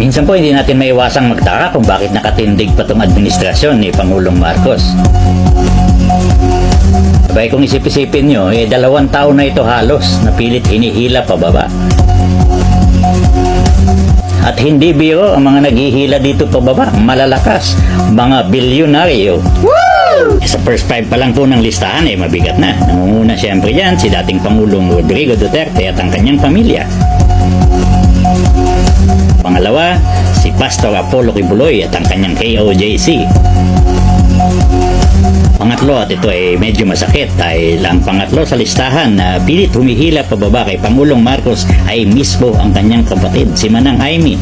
Minsan po hindi natin maiwasang magtaka kung bakit nakatindig pa tong administrasyon ni Pangulong Marcos. Sabay kung isip-isipin nyo, eh dalawang taon na ito halos na pilit hinihila pababa. At hindi biro ang mga naghihila dito pababa, malalakas, mga bilyonaryo. Sa first five pa lang po ng listahan eh mabigat na. Nangunguna siyempre yan si dating Pangulong Rodrigo Duterte at ang kanyang pamilya. Pangalawa, si Pastor Apollo Kibuloy at ang kanyang KOJC. Pangatlo at ito ay medyo masakit dahil ang pangatlo sa listahan na pilit humihila pababa kay Pangulong Marcos ay mismo ang kanyang kapatid, si Manang Aimee.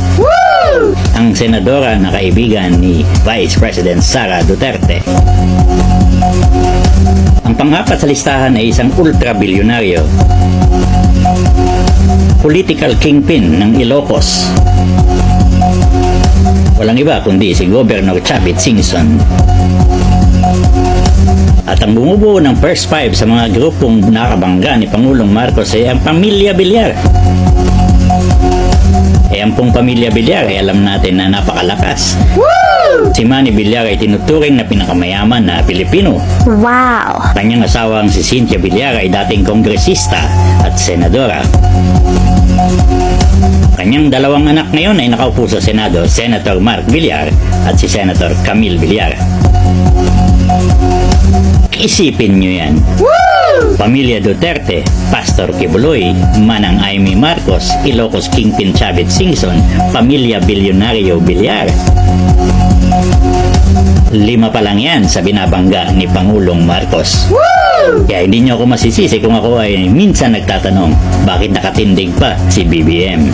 Ang senadora na kaibigan ni Vice President Sara Duterte. Ang pangapat sa listahan ay isang ultra-bilyonaryo. Political kingpin ng Ilocos. Walang iba kundi si Governor Chavit Singson. At ang bumubuo ng first five sa mga grupong nakabangga ni Pangulong Marcos ay ang Pamilya Bilyar. Eh ang pong Pamilya Bilyar ay alam natin na napakalakas. Si Manny Bilyar ay tinuturing na pinakamayaman na Pilipino. Wow! Kanyang asawang si Cynthia Villar ay dating kongresista at senadora. Kanyang dalawang anak ngayon ay nakaupo sa Senado, Senator Mark Villar at si Senator Camille Villar. Isipin nyo yan. Pamilya Duterte, Pastor Kibuloy, Manang Aimee Marcos, Ilocos Kingpin Chavit Singson, Pamilya Bilyonaryo Villar. Lima pa lang yan sa binabangga ni Pangulong Marcos. Kaya hindi niyo ako masisisi kung ako ay minsan nagtatanong, bakit nakatindig pa si BBM?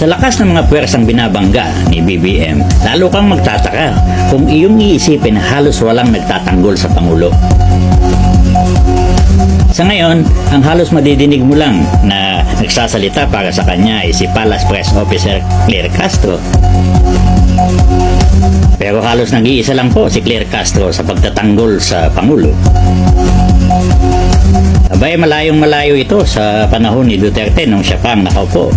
Sa lakas ng mga pwersang binabangga ni BBM, lalo kang magtataka kung iyong iisipin halos walang nagtatanggol sa Pangulo. Sa ngayon, ang halos madidinig mo lang na nagsasalita para sa kanya ay si Palace Press Officer Claire Castro. Pero halos nag-iisa lang po si Claire Castro sa pagtatanggol sa Pangulo. Abay, malayong malayo ito sa panahon ni Duterte nung siya pang nakaupo.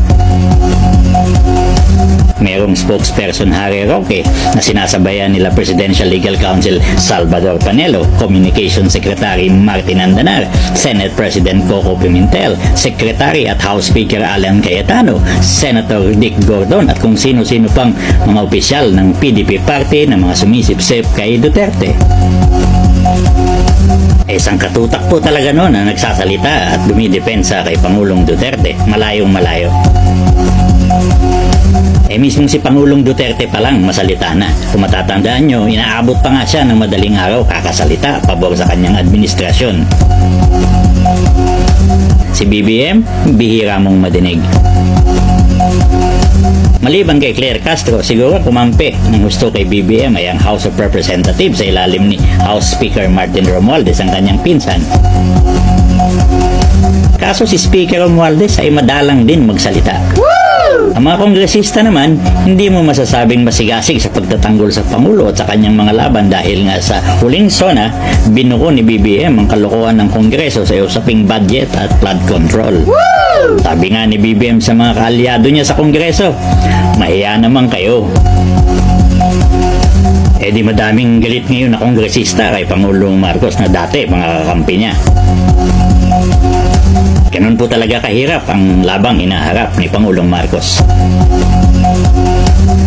Merong spokesperson Harry Roque na sinasabayan nila Presidential Legal Counsel Salvador Panelo, Communication Secretary Martin Andanar, Senate President Coco Pimentel, Secretary at House Speaker Alan Cayetano, Senator Dick Gordon at kung sino-sino pang mga opisyal ng PDP party na mga sumisipsip kay Duterte. Eh, isang katutak po talaga no na nagsasalita at dumidepensa kay Pangulong Duterte. Malayong malayo. Eh mismo si Pangulong Duterte pa lang masalita na. Kung matatandaan nyo, inaabot pa nga siya ng madaling araw kakasalita pabor sa kanyang administrasyon. Si BBM, bihira mong madinig. Maliban kay Claire Castro, siguro kumampi ng gusto kay BBM ay ang House of Representatives sa ilalim ni House Speaker Martin Romualdez ang kanyang pinsan. Kaso si Speaker Romualdez ay madalang din magsalita. Ang mga kongresista naman, hindi mo masasabing masigasig sa pagtatanggol sa Pangulo at sa kanyang mga laban dahil nga sa huling sona, binuko ni BBM ang kalokohan ng Kongreso sa usaping budget at flood control. Sabi nga ni BBM sa mga kaalyado niya sa Kongreso, mahiya naman kayo. Eh di madaming galit ngayon na kongresista kay Pangulong Marcos na dati mga kakampi niya. Ganun po talaga kahirap ang labang inaharap ni Pangulong Marcos.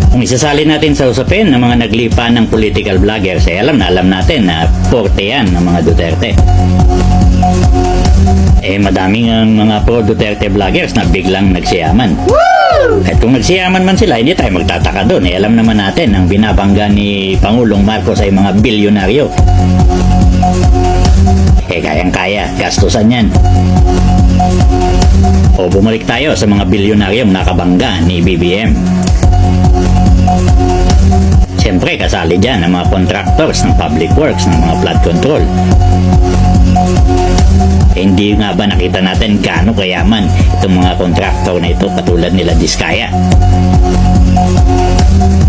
Kung isasali natin sa usapin ng mga naglipa ng political vloggers, eh alam na alam natin na porte yan ng mga Duterte. Eh madaming ang mga pro-Duterte vloggers na biglang nagsiyaman. At kung nagsiyaman man sila, hindi tayo magtataka doon. Eh alam naman natin ang binabangga ni Pangulong Marcos ay mga bilyonaryo. Eh kayang-kaya, gastusan yan. O bumalik tayo sa mga bilyonaryong nakabangga ni BBM. Siyempre, kasali dyan ang mga contractors ng public works, ng mga flood control. Eh, hindi nga ba nakita natin gaano kayaman itong mga contractor na ito katulad nila Diskaya.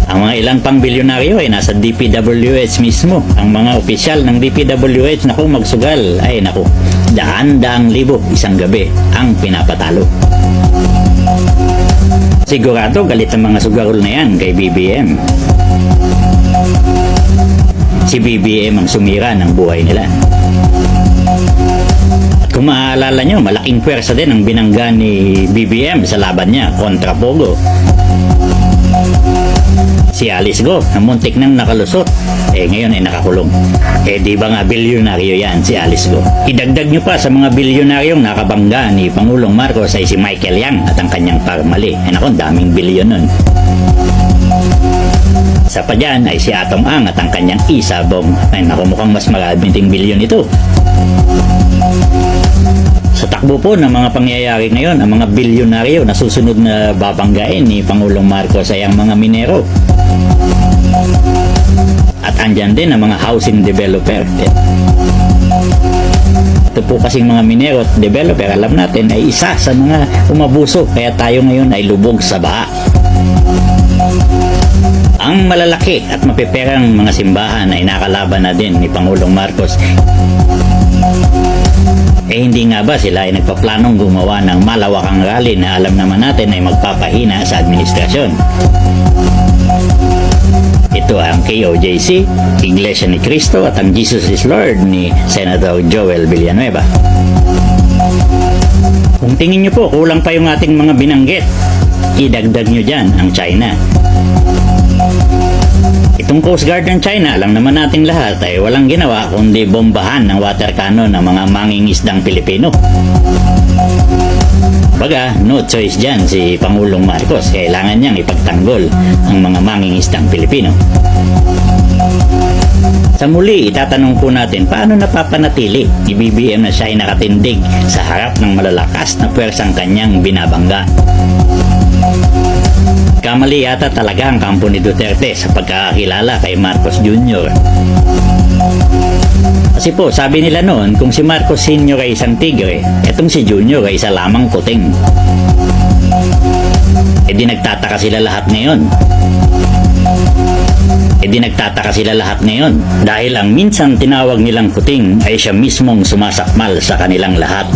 Ang mga ilang pang bilyonaryo ay nasa DPWH mismo. Ang mga opisyal ng DPWH, naku magsugal, ay naku, daan-daang libo isang gabi ang pinapatalo. Sigurado galit ang mga sugarol na yan kay BBM. Si BBM ang sumira ng buhay nila. At kung maaalala nyo, malaking pwersa din ang binangga ni BBM sa laban niya kontra Pogo. Si Alice Go, na muntik nang nakalusot, eh ngayon ay nakakulong. Eh di ba nga bilyonaryo yan si Alice Go? Idagdag nyo pa sa mga bilyonaryong nakabangga ni Pangulong Marcos ay si Michael Yang at ang kanyang parmali. Eh naku, daming bilyon nun. Sa pa dyan ay si Atong Ang at ang kanyang isabong. Ay naku, mukhang mas maraming bilyon ito. Sa takbo po ng mga pangyayari ngayon, ang mga bilyonaryo na susunod na babanggain ni Pangulong Marcos ay ang mga minero. At andyan din ang mga housing developer. Ito po kasing mga minero at developer, alam natin, ay isa sa mga umabuso. Kaya tayo ngayon ay lubog sa baha. Ang malalaki at mapiperang mga simbahan ay nakalaban na din ni Pangulong Marcos. Eh hindi nga ba sila ay nagpaplanong gumawa ng malawakang rally na alam naman natin ay magpapahina sa administrasyon. Ito ang KOJC, Iglesia ni Cristo at ang Jesus is Lord ni Senator Joel Villanueva. Kung tingin nyo po, kulang pa yung ating mga binanggit. Idagdag nyo dyan ang China. Itong Coast Guard ng China, alam naman nating lahat ay walang ginawa kundi bombahan ng water cannon ng mga mangingisdang Pilipino. Baga, no choice dyan si Pangulong Marcos. Kailangan niyang ipagtanggol ang mga mangingisdang Pilipino. Sa muli, itatanong po natin paano napapanatili ni BBM na siya ay nakatindig sa harap ng malalakas na pwersang kanyang binabangga. Kamali yata talaga ang kampo ni Duterte sa pagkakakilala kay Marcos Jr. Kasi po, sabi nila noon, kung si Marcos Sr. ay isang tigre, etong si Junior ay isa lamang puting. E di nagtataka sila lahat ngayon. E di nagtataka sila lahat ngayon dahil ang minsan tinawag nilang puting ay siya mismong sumasakmal sa kanilang lahat.